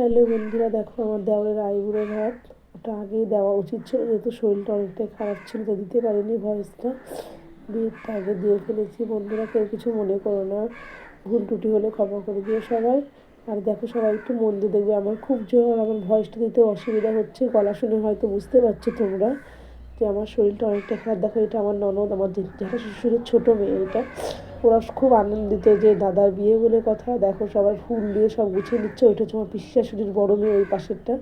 Hello বন্ধুরা, দেখো আমার দেওয়ালের আইবুড়ো ভাত। ওটা আগেই দেওয়া উচিত ছিল, যেহেতু শরীরটা অনেকটাই খারাপ ছিল, তো দিতে পারিনি ভয়েসটা। বিয়েরটা আগে দিয়ে ফেলেছি। বন্ধুরা, কেউ কিছু মনে করো না। ভুল টুটি হলে ক্ষমা করে দিও সবাই। আর দেখো সবাই একটু মন দিয়ে দেখবে। আমার খুব জোর আমার ভয়েসটা দিতে অসুবিধা হচ্ছে। গলা শুনে হয়তো বুঝতে পারছ তোমরা যে আমার শরীরটা অনেকটা খারাপ। দেখো, এটা আমার ননদ, আমার যেটা শ্বশুরের ছোটো মেয়ে এটা। ওরা খুব আনন্দিত যে দাদার বিয়ে বলে কথা। দেখো সবাই ফুল দিয়ে সব গুছিয়ে নিচ্ছে, ওইটা হচ্ছে আমার পিসি শাশুড়ির বড়ো মেয়ে ওই পাশেরটা।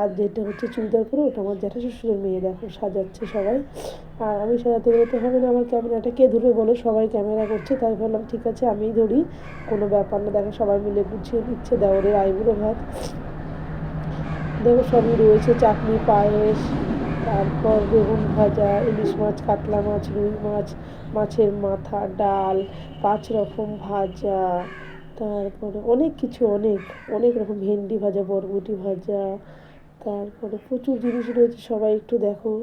আর যেটা হচ্ছে চুড়িদার পরে, ওটা আমার জ্যাঠা শ্বশুরের মেয়ে, দেখো সাজাচ্ছে সবাই। আর আমি সাজাতে গেলে তো হবে না, আমার ক্যামেরাটা কে ধরে বলো? সবাই ক্যামেরা করছে, তাই ভাবলাম ঠিক আছে, আমিই ধরি, কোনো ব্যাপার না। দেখো সবাই মিলে গুছিয়ে নিচ্ছে দেওয়ারের আইবুড়ো ভাত। দেখো সবই রয়েছে, চাটনি, পায়েস তারপর বেগুন ভাজা, ইলিশ মাছ, কাতলা মাছ, রুই মাছ, মাছের মাথা, ডাল, পাঁচ রকম ভাজা। তারপরে অনেক কিছু, অনেক অনেক রকম ভেন্ডি ভাজা, বরবটি ভাজা, তারপরে প্রচুর জিনিস রয়েছে, সবাই একটু দেখো।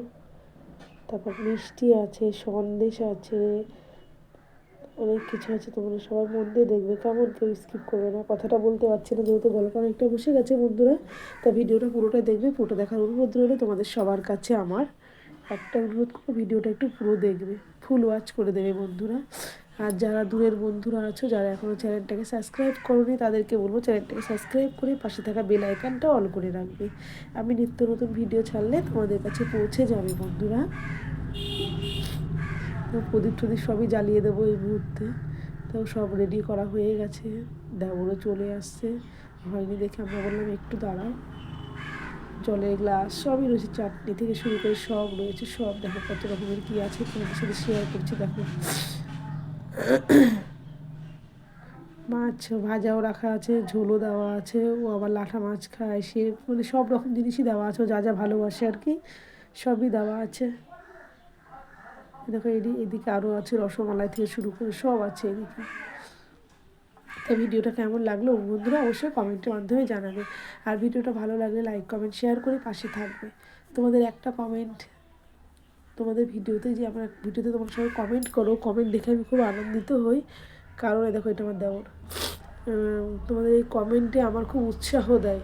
তারপর মিষ্টি আছে, সন্দেশ আছে অনেক কিছু আছে তোমরা সবার মধ্যে দেখবে, কেমন কেউ স্কিপ করবে না। কথাটা বলতে পারছি না যেহেতু গলাটা অনেকটা বসে গেছে বন্ধুরা, তা ভিডিওটা পুরোটা দেখবে, পুরোটা দেখার অনুরোধ রইলে তোমাদের সবার কাছে আমার। একটা অনুরোধ করব, ভিডিওটা একটু পুরো দেখবে ফুল ওয়াচ করে দেবে বন্ধুরা। আর যারা দূরের বন্ধুরা আছো, যারা এখনও চ্যানেলটাকে সাবস্ক্রাইব করোনি, তাদেরকে বলব চ্যানেলটাকে সাবস্ক্রাইব করে পাশে থাকা বেল আইকনটা অন করে রাখবে। আমি নিত্য নতুন ভিডিও ছাড়লে তোমাদের কাছে পৌঁছে যাবে বন্ধুরা। প্রদীপ টদীপ সবই জ্বালিয়ে দেবো এই মুহূর্তে। তো সব রেডি করা হয়ে গেছে। দেবরও চলে আসছে। হয়নি দেখে আমরা বললাম, একটু দাঁড়াও। জলের গ্লাস সবই রয়েছে। চাটনি থেকে শুরু করে সব রয়েছে। সব দেখো কত রকমের কী আছে। তোমাদের সাথে শেয়ার করছি, দেখো। মাছ ভাজাও রাখা আছে, ঝোলও দেওয়া আছে। ও আবার লাঠা মাছ খায়, সে মানে সব রকম জিনিসই দেওয়া আছে। ও যা যা ভালোবাসে আর কি, সবই দেওয়া আছে। দেখো এদিকে এদিকে আরও আছে রসমালাই থেকে শুরু করে সব আছে এদিকে। তো ভিডিওটা কেমন লাগল বন্ধুরা অবশ্যই কমেন্টের মাধ্যমে জানাবে। আর ভিডিওটা ভালো লাগলে লাইক কমেন্ট শেয়ার করে পাশে থাকবে। তোমাদের একটা কমেন্ট তোমাদের ভিডিওতে যে আমার, ভিডিওতে তোমার সবাই কমেন্ট করো কমেন্ট দেখে আমি খুব আনন্দিত হই। কারণ দেখো এটা আমার দেওয়ার তোমাদের এই কমেন্টে আমার খুব উৎসাহ দেয়।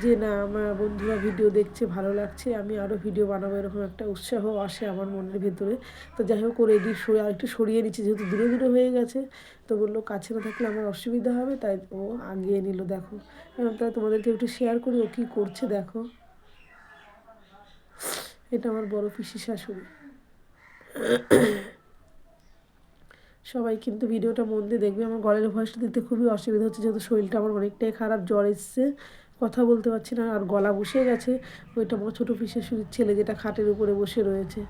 যে না, আমার বন্ধুরা ভিডিও দেখছে, ভালো লাগছে, আমি আরও ভিডিও বানাবো, এরকম একটা উৎসাহ আসে আমার মনের ভেতরে। তো যাই হোক, ওর এডিট সরে আরেকটু সরিয়ে নিচ্ছে, যেহেতু দূরে দূরে হয়ে গেছে, তো বলল, কাছে না থাকলে আমার অসুবিধা হবে। তাই ও আগিয়ে নিল, দেখো। কারণ তাই তোমাদেরকে একটু শেয়ার করি, ও কী করছে, দেখো। এটা আমার বড় পিসি শাশুড়ি। সবাই কিন্তু ভিডিওটা মন দিয়ে দেখবে, আমার গলের ভয়েসটা দিতে খুবই অসুবিধা হচ্ছে, যেহেতু শরীরটা আমার অনেকটাই খারাপ, জ্বর এসছে। কথা বলতে পারছি না, আর গলা বসে গেছে। ওইটা আমার ছোটো পিসের শুধু ছেলে যেটা খাটের উপরে বসে রয়েছে।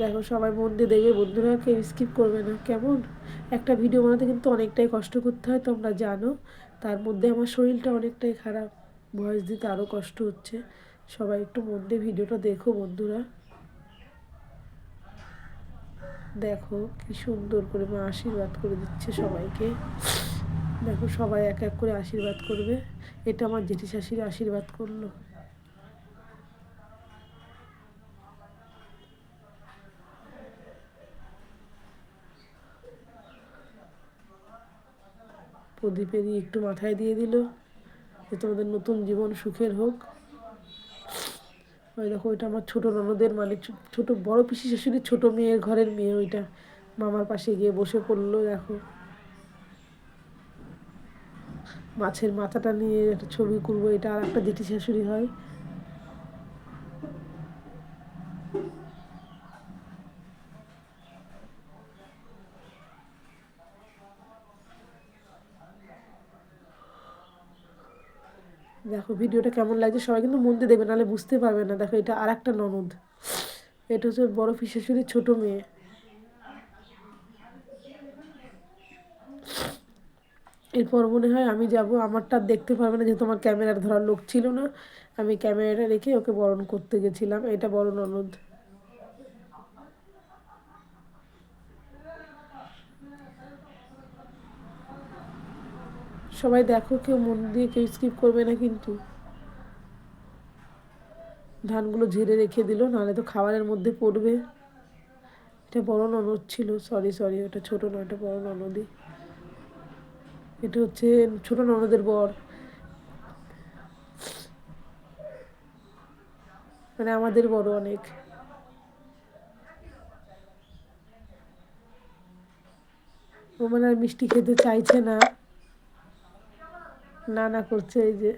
দেখো, সবাই মন দিয়ে দেখবে, বন্ধুরা কেউ স্কিপ করবে না। কেমন? একটা ভিডিও বানাতে কিন্তু অনেকটাই কষ্ট করতে হয়, তোমরা জানো। তার মধ্যে আমার শরীরটা অনেকটাই খারাপ। ভয়েস দিতে আরও কষ্ট হচ্ছে। সবাই একটু মন দিয়ে ভিডিওটা দেখো, বন্ধুরা। দেখো কি সুন্দর করে মা আশীর্বাদ করে দিচ্ছে সবাইকে। দেখো সবাই এক এক করে আশীর্বাদ করবে। এটা আমার জেঠি শাশির আশীর্বাদ করল। প্রদীপেরই একটু মাথায় দিয়ে দিল যে তোমাদের নতুন জীবন সুখের হোক। ওই দেখো, ওইটা আমার ছোটো ননদের মালিক ছোটো বড় পিসি শাশুড়ির ছোট মেয়ের ঘরের মেয়ে ওইটা। মামার পাশে গিয়ে বসে পড়ল, দেখো। মাছের মাথাটা নিয়ে একটা ছবি করব এটা আর একটা জেঠি শাশুড়ি হয়। দেখো, ভিডিওটা কেমন লাগছে? সবাই কিন্তু মন দিয়ে দেবে নাহলে বুঝতে পারবে না। দেখো, এটা আর একটা ননদ। এটা হচ্ছে বড় পিসেশ্বরীর ছোটো মেয়ে। এরপর মনে হয় আমি যাব, আমারটা দেখতে পারবে না, যেহেতু আমার ক্যামেরার ধরার লোক ছিল না। আমি ক্যামেরাটা রেখে ওকে বরণ করতে গেছিলাম। এটা বড় ননদ। সবাই দেখো কেউ মন দিয়ে কেউ স্কিপ করবে না কিন্তু। ধানগুলো ঝেড়ে রেখে দিল, নাহলে তো খাবারের মধ্যে পড়বে। এটা বড় ননদ ছিল সরি সরি ওটা ছোটো নয়, এটা বড় ননদই। এটা হচ্ছে ছোট ননদের বর। মানে আমাদের বড় অনেক। ও মানে আর মিষ্টি খেতে চাইছে না। না না করছে এই যে।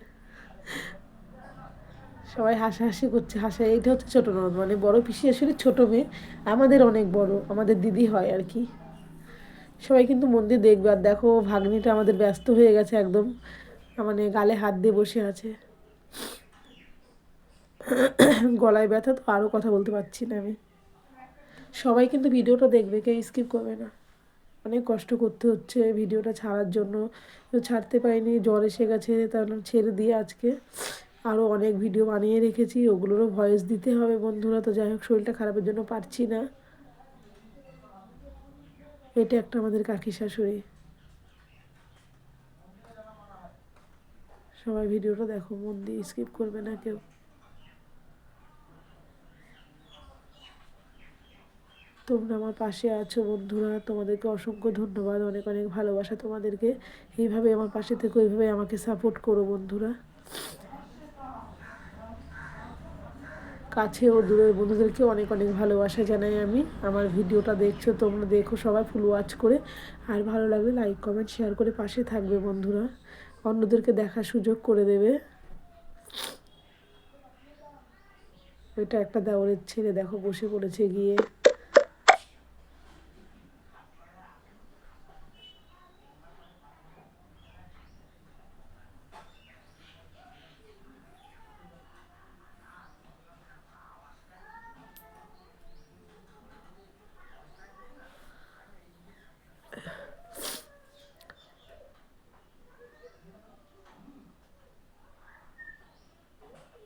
সবাই হাসাহাসি করছে, হাসা এইটা হচ্ছে ছোটো ননদ মানে বড় পিসি আসলে ছোটো মেয়ে, আমাদের অনেক বড়, আমাদের দিদি হয় আর কি। সবাই কিন্তু মন দিয়ে দেখবে, আর দেখো ভাগ্নিটা আমাদের ব্যস্ত হয়ে গেছে একদম মানে গালে হাত দিয়ে বসে আছে। গলায় ব্যথা তো আরও কথা বলতে পারছি না আমি। সবাই কিন্তু ভিডিওটা দেখবে, কেউ স্কিপ করবে না। অনেক কষ্ট করতে হচ্ছে ভিডিওটা ছাড়ার জন্য। ছাড়তে পারিনি, জ্বর এসে গেছে, তার ছেড়ে দিয়ে আজকে আরও অনেক ভিডিও বানিয়ে রেখেছি, ওগুলোরও ভয়েস দিতে হবে বন্ধুরা। তো যাই হোক, শরীরটা খারাপের জন্য পারছি না। এটা একটা আমাদের কাকি শাশুড়ি। সবাই ভিডিওটা দেখো, মন দিয়ে স্কিপ করবে না কেউ। তোমরা আমার পাশে আছো, বন্ধুরা। তোমাদেরকে অসংখ্য ধন্যবাদ, অনেক অনেক ভালোবাসা তোমাদেরকে। এইভাবে আমার পাশে থেকে, এইভাবে আমাকে সাপোর্ট করো, বন্ধুরা। কাছে ও দূরের বন্ধুদেরকে অনেক অনেক ভালোবাসা জানাই আমি। আমার ভিডিওটা দেখছ, তোমরা দেখো সবাই ফুল ওয়াচ করে। আর ভালো লাগলে লাইক কমেন্ট শেয়ার করে পাশে থাকবে, বন্ধুরা। অন্যদেরকে দেখার সুযোগ করে দেবে। এটা একটা দেওয়ারের ছেলে, দেখো বসে পড়েছে গিয়ে।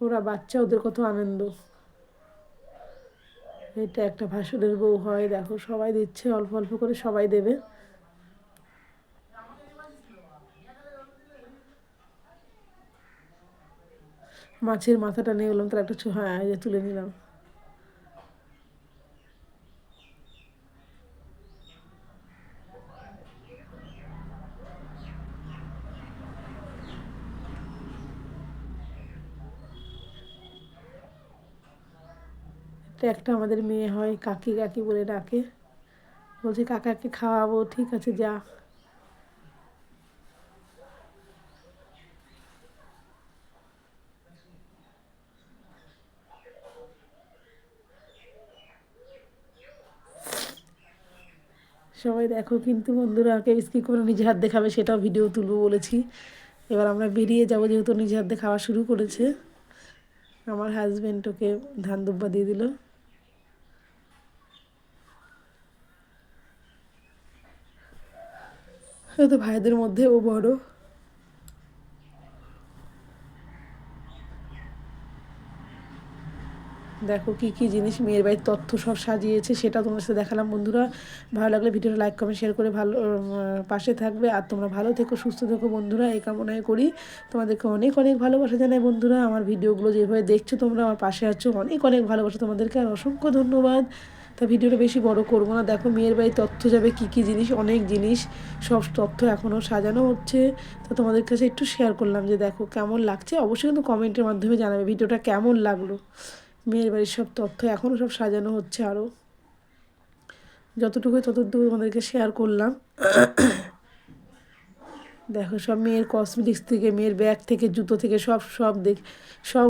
ওরা বাচ্চা, ওদের কত আনন্দ। এটা একটা ভাসুরের বউ হয়, দেখো, সবাই দিচ্ছে, অল্প অল্প করে সবাই দেবে। মাছের মাথাটা নিয়ে গেলাম তার একটা হ্যাঁ তুলে নিলাম। এটা একটা আমাদের মেয়ে হয়, কাকি কাকি বলে ডাকে। বলছে, কাকাকে খাওয়াবো, ঠিক আছে, যা। সবাই দেখো কিন্তু বন্ধুরা, কে স্কিপ করে নিজে হাত দিয়ে খাবে সেটাও ভিডিও তুলবো বলেছি। এবার আমরা বেরিয়ে যাব, যেহেতু নিজে হাত দিয়ে খাওয়া শুরু করেছে। আমার হাজব্যান্ড ওকে ধান দুব্বা দিয়ে দিল। তো ভাইদের মধ্যে ও বড়। দেখো কি কি জিনিস মেয়ের বাড়ির তথ্য সব সাজিয়েছে, সেটা তোমার সাথে দেখালাম। বন্ধুরা, ভালো লাগলে ভিডিওটা লাইক কমেন্ট শেয়ার করে ভালো পাশে থাকবে। আর তোমরা ভালো থেকো, সুস্থ থেকো বন্ধুরা, এই কামনায় করি। তোমাদেরকে অনেক অনেক ভালোবাসা জানাই বন্ধুরা। আমার ভিডিওগুলো যেভাবে দেখছ তোমরা, আমার পাশে আছো, অনেক অনেক ভালোবাসা তোমাদেরকে। আর অসংখ্য ধন্যবাদ। তা ভিডিওটা বেশি বড় করব না। দেখো মেয়ের বাড়ি তথ্য যাবে, কি কি জিনিস, অনেক জিনিস, সব তথ্য এখনও সাজানো হচ্ছে। তো তোমাদের কাছে একটু শেয়ার করলাম যে দেখো কেমন লাগছে। অবশ্যই কিন্তু কমেন্টের মাধ্যমে জানাবে ভিডিওটা কেমন লাগল। মেয়ের বাড়ির সব তথ্য এখনও সব সাজানো হচ্ছে আরও যতটুকু ততটুকু তোমাদেরকে শেয়ার করলাম। দেখো সব মেয়ের কসমেটিক্স থেকে, মেয়ের ব্যাগ থেকে, জুতো থেকে, সব সব দেখ, সব